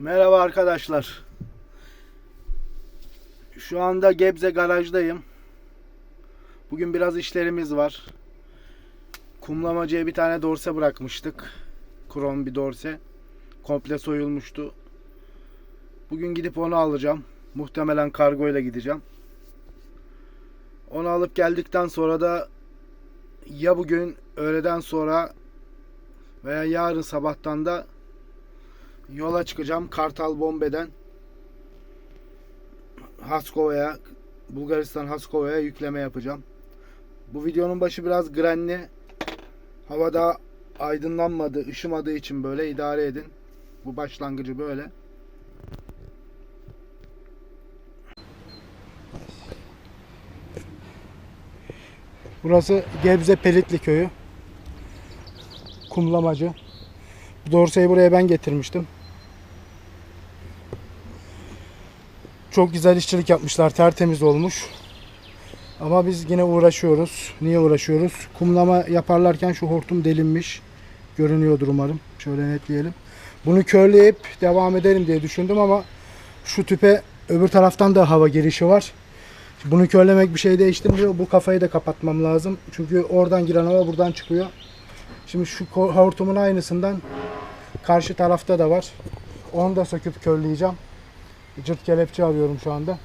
Merhaba arkadaşlar. Şu anda Gebze garajdayım. Bugün biraz işlerimiz var. Kumlamacıya bir tane dorse bırakmıştık. Krom bir dorse. Komple soyulmuştu. Bugün gidip onu alacağım. Muhtemelen kargo ile gideceğim. Onu alıp geldikten sonra da ya bugün öğleden sonra veya yarın sabahtan da yola çıkacağım Kartal Bombe'den Haskova'ya Bulgaristan Haskova'ya yükleme yapacağım. Bu videonun başı biraz grenli. Havada aydınlanmadı, ışımadığı için böyle idare edin. Bu başlangıcı böyle. Burası Gebze Pelitli köyü. Kumlamacı. Dorseyi buraya ben getirmiştim. Çok güzel işçilik yapmışlar. Tertemiz olmuş. Ama biz yine uğraşıyoruz. Niye uğraşıyoruz? Kumlama yaparlarken şu hortum delinmiş. Görünüyordur umarım. Şöyle netleyelim. Bunu körleyip devam ederim diye düşündüm ama şu tüpe öbür taraftan da hava girişi var. Bunu körlemek bir şey değiştirmiyor. Bu kafayı da kapatmam lazım. Çünkü oradan giren hava buradan çıkıyor. Şimdi şu hortumun aynısından karşı tarafta da var. Onu da söküp körleyeceğim. Cırt kelepçe arıyorum şu anda.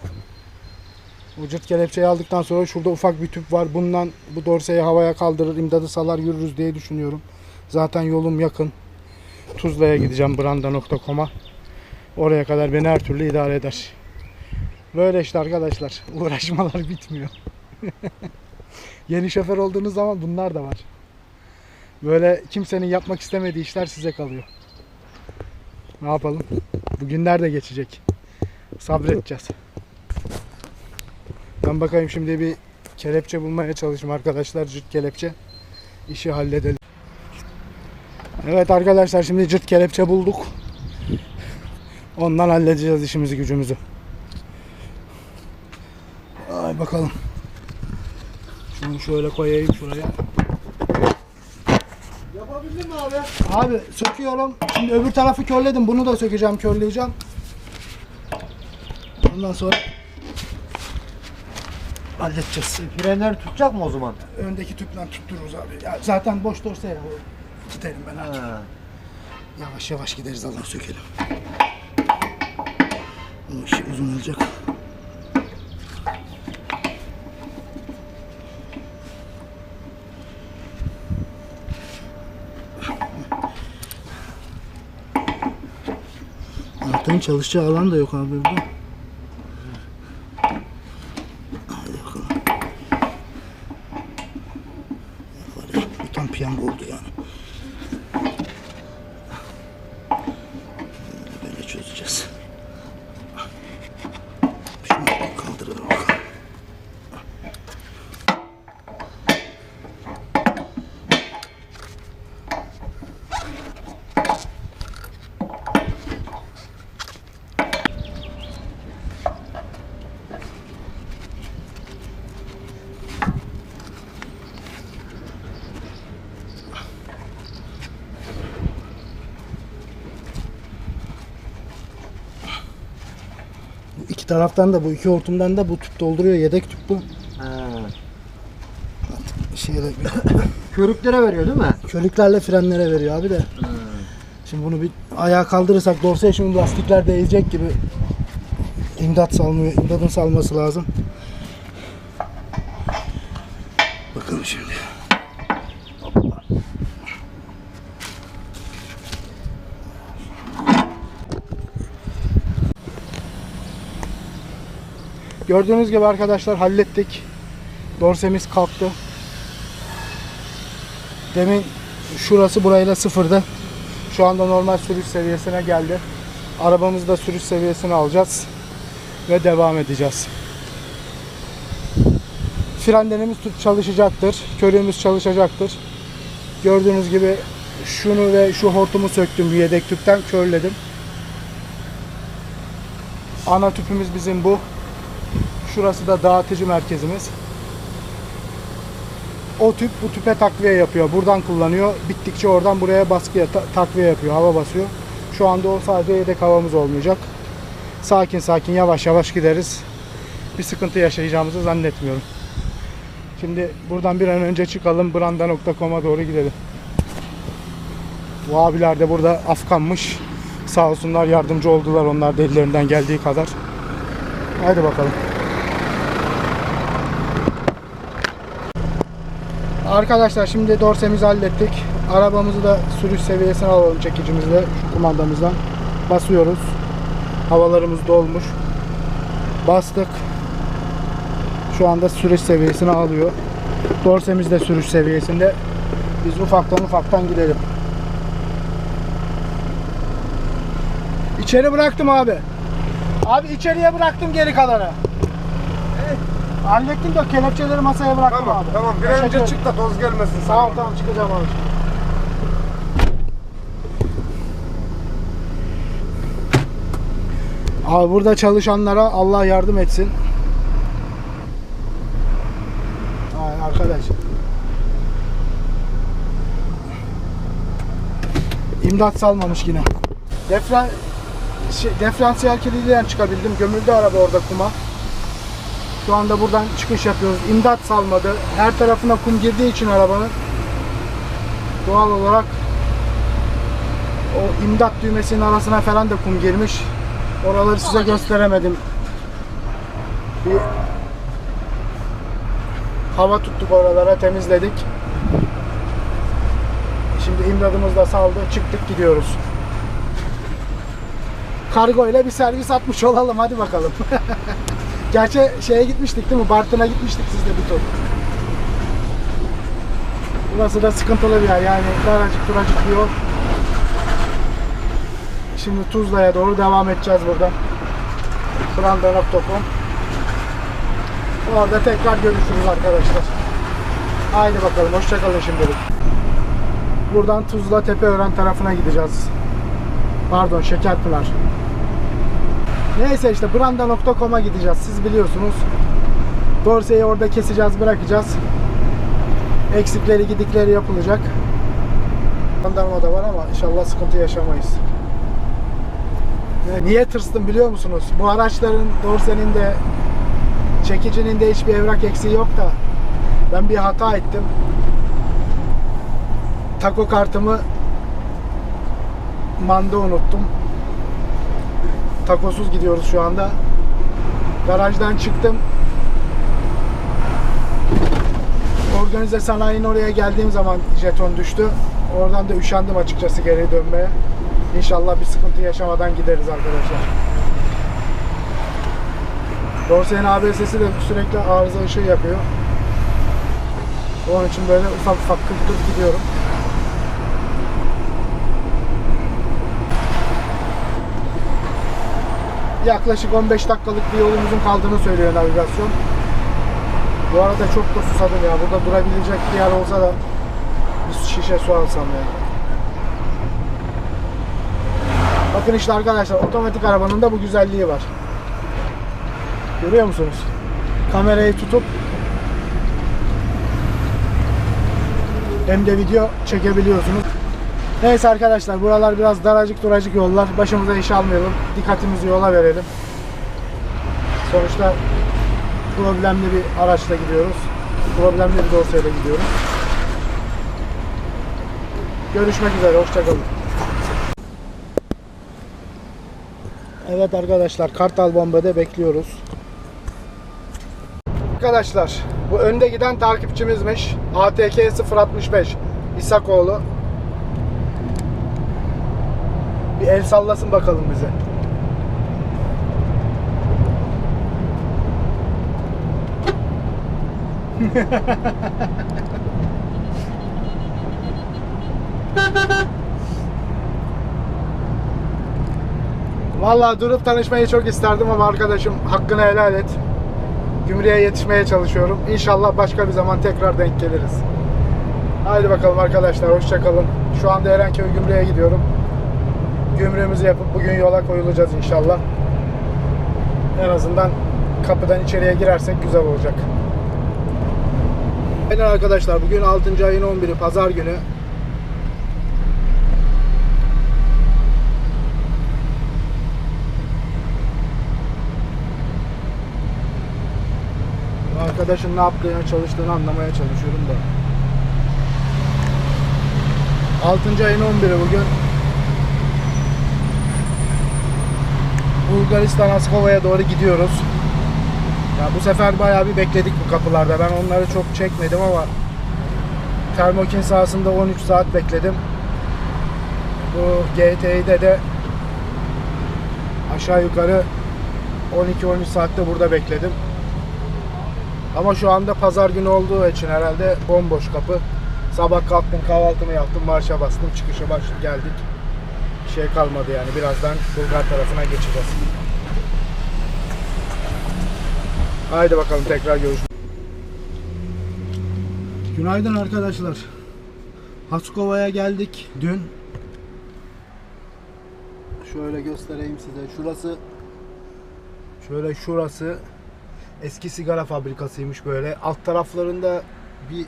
Bu cırt kelepçeyi aldıktan sonra şurada ufak bir tüp var. Bundan bu dorseyi havaya kaldırır, imdadı salar yürürüz diye düşünüyorum. Zaten yolum yakın. Tuzla'ya gideceğim branda.com'a. Oraya kadar beni her türlü idare eder. Böyle işte arkadaşlar. Uğraşmalar bitmiyor. Yeni şoför olduğunuz zaman bunlar da var. Böyle kimsenin yapmak istemediği işler size kalıyor. Ne yapalım? Bugünler de geçecek. Sabredeceğiz. Ben bakayım şimdi bir kelepçe bulmaya çalışayım arkadaşlar. Cırt kelepçe. İşi halledelim. Evet arkadaşlar şimdi cırt kelepçe bulduk. Ondan halledeceğiz işimizi gücümüzü. Ay bakalım. Şunu şöyle koyayım şuraya. Yapabildin mi abi? Abi söküyorum. Şimdi öbür tarafı körledim. Bunu da sökeceğim, körleyeceğim. Ondan sonra halledeceğiz. Frenleri tutacak mı o zaman? Öndeki tüpten tuttururuz abi. Ya zaten boş dorse ya. Gidelim ben artık. Ha. Yavaş yavaş gideriz Allah sökelim. Bu işi uzun olacak. Anahtarın çalışacağı alan da yok abi burada. Hadi bakalım. Var ya, bu tam piyango oldu yani. Böyle çözeceğiz. Şunu kaldıralım bakalım. Bu iki taraftan da bu iki hortumdan da bu tüp dolduruyor. Yedek tüp bu. Ha. Şeyle, Körüklere veriyor değil mi? körüklerle frenlere veriyor abi de. Şimdi bunu bir ayağa kaldırırsak dorsaya şimdi lastikler değecek gibi imdat salmıyor. İmdadın salması lazım. Gördüğünüz gibi arkadaşlar hallettik. Dorsemiz kalktı. Demin şurası burayla sıfırdı. Şu anda normal sürüş seviyesine geldi. Arabamızı da sürüş seviyesine alacağız. Ve devam edeceğiz. Frenlerimiz çalışacaktır. Körüğümüz çalışacaktır. Gördüğünüz gibi şunu ve şu hortumu söktüm bir yedek tüpten körledim. Ana tüpümüz bizim bu. Şurası da dağıtıcı merkezimiz. O tüp bu tüpe takviye yapıyor. Buradan kullanıyor. Bittikçe oradan buraya baskıya ta- takviye yapıyor. Hava basıyor. Şu anda o sadece yedek havamız olmayacak. Sakin sakin yavaş yavaş gideriz. Bir sıkıntı yaşayacağımızı zannetmiyorum. Şimdi buradan bir an önce çıkalım. Branda.com'a doğru gidelim. Bu abiler de burada Afganmış. Sağ olsunlar yardımcı oldular onlar da ellerinden geldiği kadar. Haydi bakalım. Arkadaşlar şimdi dorsemizi hallettik. Arabamızı da sürüş seviyesine alalım çekicimizle şu kumandamızdan. Basıyoruz. Havalarımız dolmuş. Bastık. Şu anda sürüş seviyesini alıyor. Dorsemiz de sürüş seviyesinde. Biz ufaktan ufaktan gidelim. İçeri bıraktım abi. Abi içeriye bıraktım geri kalanı. Hallettim de kelepçeleri masaya bıraktım Tamam abi. tamam bir Teşekkür önce ederim. çık da toz gelmesin. Sağ ol tamam çıkacağım abi. Abi burada çalışanlara Allah yardım etsin. Ay arkadaş. İmdat salmamış yine. Defran şey, diferansiyel kilididen çıkabildim. Gömüldü araba orada kuma. Şu anda buradan çıkış yapıyoruz. İmdat salmadı. Her tarafına kum girdiği için arabanın doğal olarak o imdat düğmesinin arasına falan da kum girmiş. Oraları size gösteremedim. Bir hava tuttuk oralara, temizledik. Şimdi imdadımız da saldı, çıktık gidiyoruz. Kargo ile bir servis atmış olalım hadi bakalım. Gerçi şeye gitmiştik değil mi? Bartın'a gitmiştik sizde bir tur. Burası da sıkıntılı bir yer yani daracık duracık bir yol. Şimdi Tuzla'ya doğru devam edeceğiz buradan. Branda.com Orada tekrar görüşürüz arkadaşlar. Haydi bakalım hoşçakalın şimdilik. Buradan Tuzla Tepeören tarafına gideceğiz. Pardon Şekerpınar. Neyse işte branda.com'a gideceğiz. Siz biliyorsunuz. Dorseyi orada keseceğiz, bırakacağız. Eksikleri, gidikleri yapılacak. Jandarma da var ama inşallah sıkıntı yaşamayız. Niye tırstım biliyor musunuz? Bu araçların dorsenin de çekicinin de hiçbir evrak eksiği yok da ben bir hata ettim. Tako kartımı manda unuttum. Takosuz gidiyoruz şu anda. Garajdan çıktım. Organize sanayinin oraya geldiğim zaman jeton düştü. Oradan da üşendim açıkçası geri dönmeye. İnşallah bir sıkıntı yaşamadan gideriz arkadaşlar. Dorse'nin ABS'si de sürekli arıza ışığı yapıyor. Onun için böyle ufak ufak kırk gidiyorum. Yaklaşık 15 dakikalık bir yolumuzun kaldığını söylüyor navigasyon. Bu arada çok da susadım ya. Burada durabilecek bir yer olsa da bir şişe su alsam ya. Bakın işte arkadaşlar otomatik arabanın da bu güzelliği var. Görüyor musunuz? Kamerayı tutup hem de video çekebiliyorsunuz. Neyse arkadaşlar buralar biraz daracık duracık yollar. Başımıza iş almayalım. Dikkatimizi yola verelim. Sonuçta problemli bir araçla gidiyoruz. Problemli bir dorsayla gidiyoruz. Görüşmek üzere. Hoşçakalın. Evet arkadaşlar Kartal Bomba'da bekliyoruz. Arkadaşlar bu önde giden takipçimizmiş. ATK 065 İsakoğlu. Bir el sallasın bakalım bize. Vallahi durup tanışmayı çok isterdim ama arkadaşım hakkını helal et. Gümrüğe yetişmeye çalışıyorum. İnşallah başka bir zaman tekrar denk geliriz. Haydi bakalım arkadaşlar hoşça kalın. Şu anda Erenköy Gümrüğe gidiyorum gümrüğümüzü yapıp bugün yola koyulacağız inşallah. En azından kapıdan içeriye girersek güzel olacak. Aynen arkadaşlar bugün 6. ayın 11'i pazar günü. Arkadaşın ne yaptığını çalıştığını anlamaya çalışıyorum da. 6. ayın 11'i bugün. Bulgaristan Askova'ya doğru gidiyoruz. Ya bu sefer bayağı bir bekledik bu kapılarda. Ben onları çok çekmedim ama Termokin sahasında 13 saat bekledim. Bu GT'de de aşağı yukarı 12-13 saatte burada bekledim. Ama şu anda pazar günü olduğu için herhalde bomboş kapı. Sabah kalktım kahvaltımı yaptım marşa bastım çıkışa başladık geldik. Şey kalmadı yani birazdan Bulgar tarafına geçeceğiz. Haydi bakalım tekrar görüşürüz. Günaydın arkadaşlar. Haskova'ya geldik dün. Şöyle göstereyim size. Şurası şöyle şurası eski sigara fabrikasıymış böyle. Alt taraflarında bir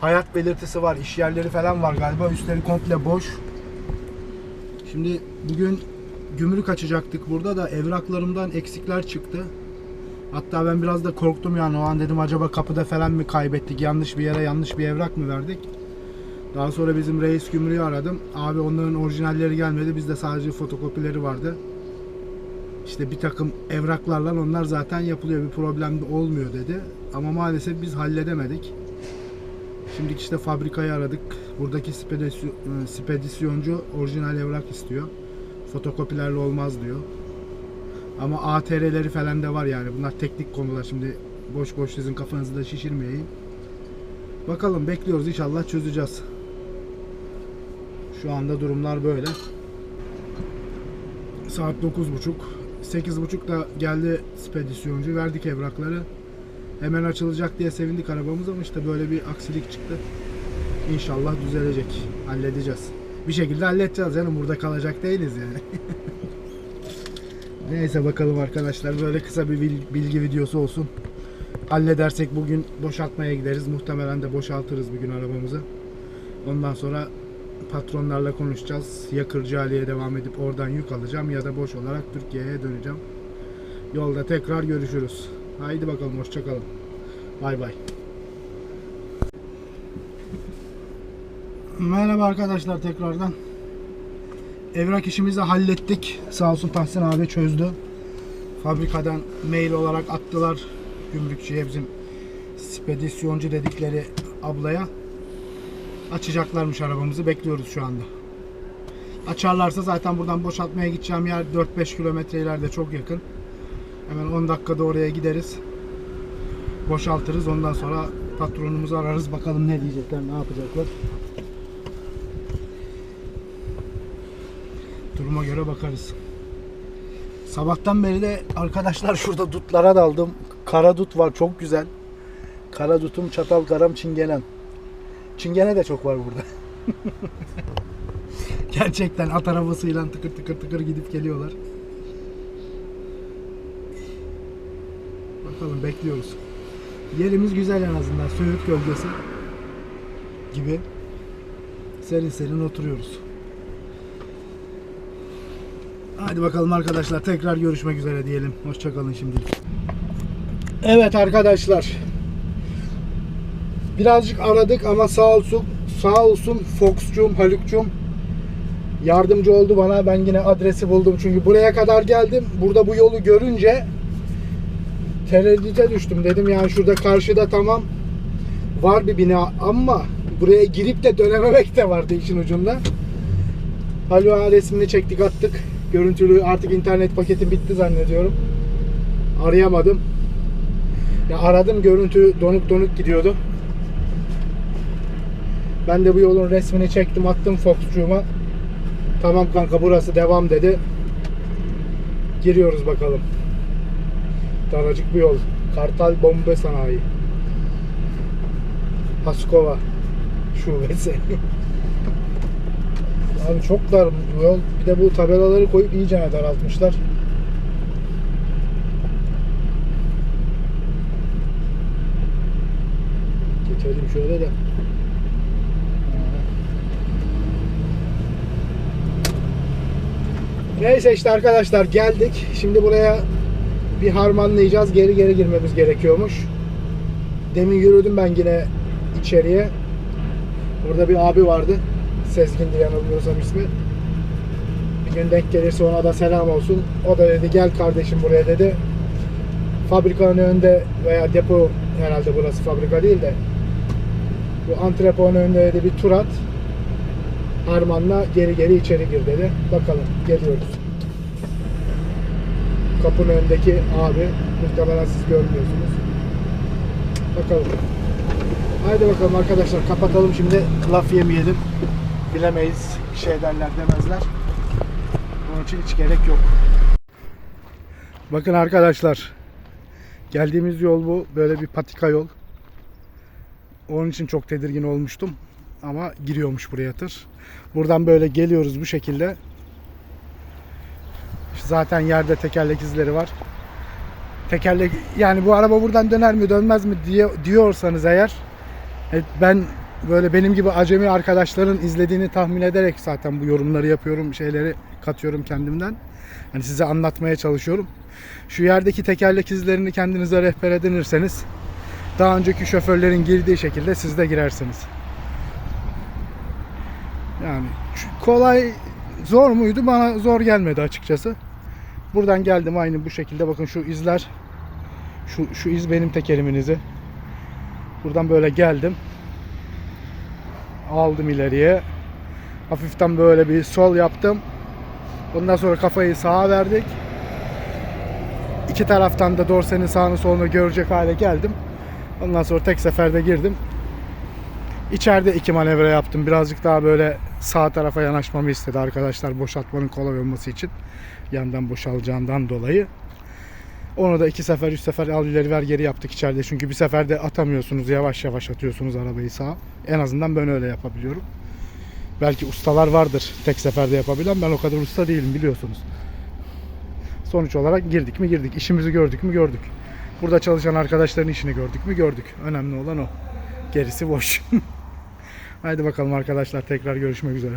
hayat belirtisi var. İş yerleri falan var galiba. Üstleri komple boş. Şimdi bugün gümrük açacaktık burada da evraklarımdan eksikler çıktı. Hatta ben biraz da korktum yani o an dedim acaba kapıda falan mı kaybettik yanlış bir yere yanlış bir evrak mı verdik. Daha sonra bizim reis gümrüğü aradım. Abi onların orijinalleri gelmedi. Bizde sadece fotokopileri vardı. İşte bir takım evraklarla onlar zaten yapılıyor. Bir problem olmuyor dedi. Ama maalesef biz halledemedik. Şimdi işte fabrikayı aradık. Buradaki spedisy- spedisyoncu orijinal evrak istiyor. Fotokopilerle olmaz diyor. Ama ATR'leri falan da var yani. Bunlar teknik konular. Şimdi boş boş sizin kafanızı da şişirmeyeyim. Bakalım bekliyoruz inşallah çözeceğiz. Şu anda durumlar böyle. Saat 9.30. 8.30 da geldi spedisyoncu. Verdik evrakları. Hemen açılacak diye sevindik arabamız ama işte böyle bir aksilik çıktı. İnşallah düzelecek. Halledeceğiz. Bir şekilde halledeceğiz canım. Burada kalacak değiliz yani. Neyse bakalım arkadaşlar. Böyle kısa bir bil- bilgi videosu olsun. Halledersek bugün boşaltmaya gideriz. Muhtemelen de boşaltırız bugün arabamızı. Ondan sonra patronlarla konuşacağız. Ya Kırcaali'ye devam edip oradan yük alacağım ya da boş olarak Türkiye'ye döneceğim. Yolda tekrar görüşürüz. Haydi bakalım hoşçakalın. Bay bay. Merhaba arkadaşlar tekrardan. Evrak işimizi hallettik. Sağ olsun Tahsin abi çözdü. Fabrikadan mail olarak attılar gümrükçüye bizim spedisyoncu dedikleri ablaya. Açacaklarmış arabamızı bekliyoruz şu anda. Açarlarsa zaten buradan boşaltmaya gideceğim yer 4-5 kilometre ileride çok yakın. Hemen 10 dakikada oraya gideriz. Boşaltırız. Ondan sonra patronumuzu ararız. Bakalım ne diyecekler, ne yapacaklar. Göre bakarız. Sabahtan beri de arkadaşlar şurada dutlara daldım. Kara dut var çok güzel. Kara dutum, çatal karam, çingenem. Çingene de çok var burada. Gerçekten at arabasıyla tıkır tıkır tıkır gidip geliyorlar. Bakalım bekliyoruz. Yerimiz güzel en azından. Söğüt gölgesi gibi. Serin serin oturuyoruz. Hadi bakalım arkadaşlar tekrar görüşmek üzere diyelim. Hoşçakalın şimdilik. Evet arkadaşlar. Birazcık aradık ama sağ olsun sağ olsun Fox'cum, Haluk'cum yardımcı oldu bana. Ben yine adresi buldum çünkü buraya kadar geldim. Burada bu yolu görünce tereddüte düştüm. Dedim yani şurada karşıda tamam var bir bina ama buraya girip de dönememek de vardı işin ucunda. Haluk'a resmini çektik attık. Görüntülü artık internet paketim bitti zannediyorum. Arayamadım. Ya aradım görüntü donuk donuk gidiyordu. Ben de bu yolun resmini çektim attım Fox'cuğuma. Tamam kanka burası devam dedi. Giriyoruz bakalım. Daracık bir yol. Kartal Bombe Sanayi. Paskova şubesi. Abi çok dar bu yol. Bir de bu tabelaları koyup iyice daraltmışlar. Geçelim şöyle de. Neyse işte arkadaşlar geldik. Şimdi buraya bir harmanlayacağız. Geri geri girmemiz gerekiyormuş. demin yürüdüm ben yine içeriye. Orada bir abi vardı. Sezgin diye yanılmıyorsam ismi. Bir gün denk gelirse ona da selam olsun. O da dedi gel kardeşim buraya dedi. Fabrikanın önünde veya depo herhalde burası fabrika değil de bu antreponun önünde dedi bir tur at. Harman'la geri geri içeri gir dedi. Bakalım geliyoruz. Kapının önündeki abi muhtemelen siz görmüyorsunuz. Bakalım. Haydi bakalım arkadaşlar kapatalım şimdi laf yemeyelim. Bilemeyiz şey derler demezler. Bunun için hiç gerek yok. Bakın arkadaşlar. Geldiğimiz yol bu. Böyle bir patika yol. Onun için çok tedirgin olmuştum. Ama giriyormuş buraya tır. Buradan böyle geliyoruz bu şekilde. Zaten yerde tekerlek izleri var. Tekerlek yani bu araba buradan döner mi dönmez mi diye diyorsanız eğer e, ben böyle benim gibi acemi arkadaşların izlediğini tahmin ederek zaten bu yorumları yapıyorum, şeyleri katıyorum kendimden. Hani size anlatmaya çalışıyorum. Şu yerdeki tekerlek izlerini kendinize rehber edinirseniz daha önceki şoförlerin girdiği şekilde siz de girersiniz. Yani kolay zor muydu? Bana zor gelmedi açıkçası. Buradan geldim aynı bu şekilde. Bakın şu izler. Şu, şu iz benim tekerimin izi. Buradan böyle geldim. Aldım ileriye. Hafiften böyle bir sol yaptım. Ondan sonra kafayı sağa verdik. İki taraftan da dorsenin sağını solunu görecek hale geldim. Ondan sonra tek seferde girdim. İçeride iki manevra yaptım. Birazcık daha böyle sağ tarafa yanaşmamı istedi arkadaşlar boşaltmanın kolay olması için. Yandan boşalacağından dolayı. Onu da iki sefer, üç sefer al ileri ver geri yaptık içeride. Çünkü bir seferde atamıyorsunuz. Yavaş yavaş atıyorsunuz arabayı sağa. En azından ben öyle yapabiliyorum. Belki ustalar vardır tek seferde yapabilen. Ben o kadar usta değilim biliyorsunuz. Sonuç olarak girdik mi girdik. İşimizi gördük mü gördük. Burada çalışan arkadaşların işini gördük mü gördük. Önemli olan o. Gerisi boş. Haydi bakalım arkadaşlar tekrar görüşmek üzere.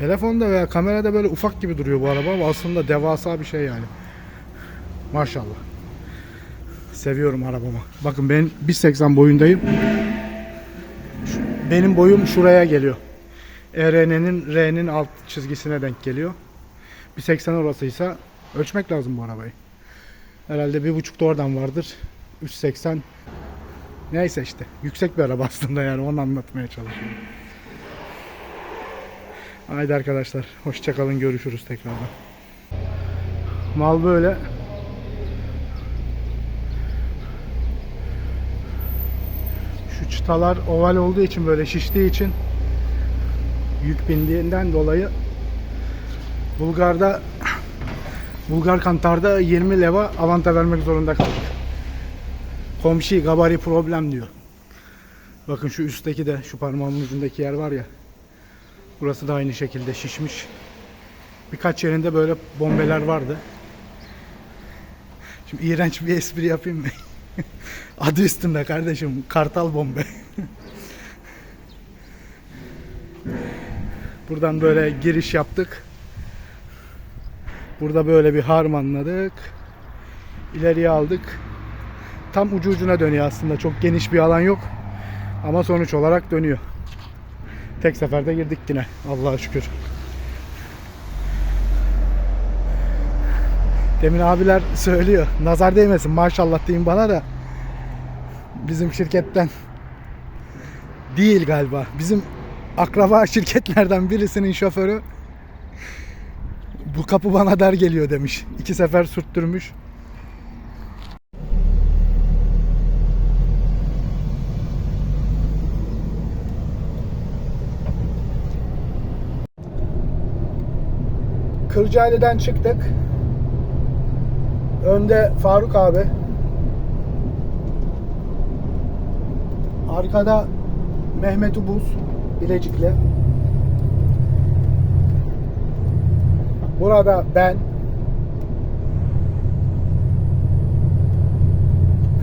Telefonda veya kamerada böyle ufak gibi duruyor bu araba ama aslında devasa bir şey yani. Maşallah. Seviyorum arabamı. Bakın ben 1.80 boyundayım. Benim boyum şuraya geliyor. ERN'nin R'nin alt çizgisine denk geliyor. 1.80 orasıysa ölçmek lazım bu arabayı. Herhalde bir buçuk da oradan vardır. 3.80 Neyse işte. Yüksek bir araba aslında yani onu anlatmaya çalışıyorum. Haydi arkadaşlar. Hoşçakalın. Görüşürüz tekrardan. Mal böyle. Şu çıtalar oval olduğu için böyle şiştiği için yük bindiğinden dolayı Bulgar'da Bulgar kantarda 20 leva avanta vermek zorunda kaldık. Komşi gabari problem diyor. Bakın şu üstteki de şu parmağımın ucundaki yer var ya. Burası da aynı şekilde şişmiş. Birkaç yerinde böyle bombeler vardı. Şimdi iğrenç bir espri yapayım mı? Adı üstünde kardeşim. Kartal bombe. Buradan böyle giriş yaptık. Burada böyle bir harmanladık. İleriye aldık. Tam ucu ucuna dönüyor aslında. Çok geniş bir alan yok. Ama sonuç olarak dönüyor. Tek seferde girdik yine. Allah'a şükür. Demin abiler söylüyor. Nazar değmesin maşallah deyin bana da. Bizim şirketten değil galiba. Bizim akraba şirketlerden birisinin şoförü bu kapı bana dar geliyor demiş. İki sefer sürttürmüş. Kırcaali'den çıktık. Önde Faruk abi. Arkada Mehmet Ubuz Bilecikli. Burada ben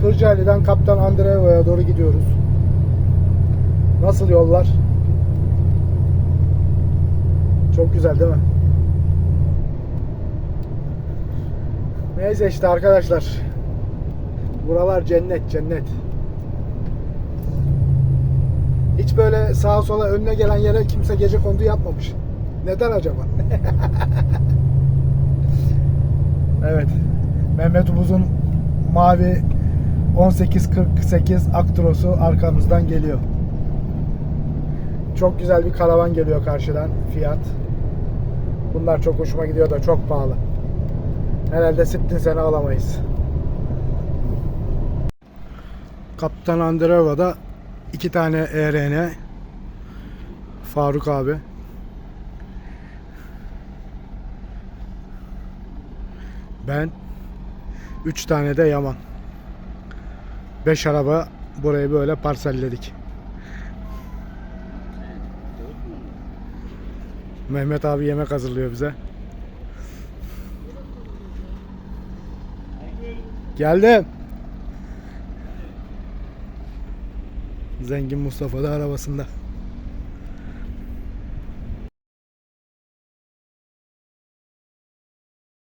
Kırcaali'den Kaptan Andreeva'ya doğru gidiyoruz. Nasıl yollar? Çok güzel değil mi? Neyse işte arkadaşlar. Buralar cennet cennet. Hiç böyle sağa sola önüne gelen yere kimse gece kondu yapmamış. Neden acaba? evet. Mehmet Umuz'un mavi 1848 Actros'u arkamızdan geliyor. Çok güzel bir karavan geliyor karşıdan. Fiyat. Bunlar çok hoşuma gidiyor da çok pahalı. Herhalde sittin sene alamayız. Kaptan Andreeva'da iki tane ERN Faruk abi. Ben üç tane de Yaman. Beş araba burayı böyle parselledik. Mehmet abi yemek hazırlıyor bize. Geldim. Zengin Mustafa da arabasında.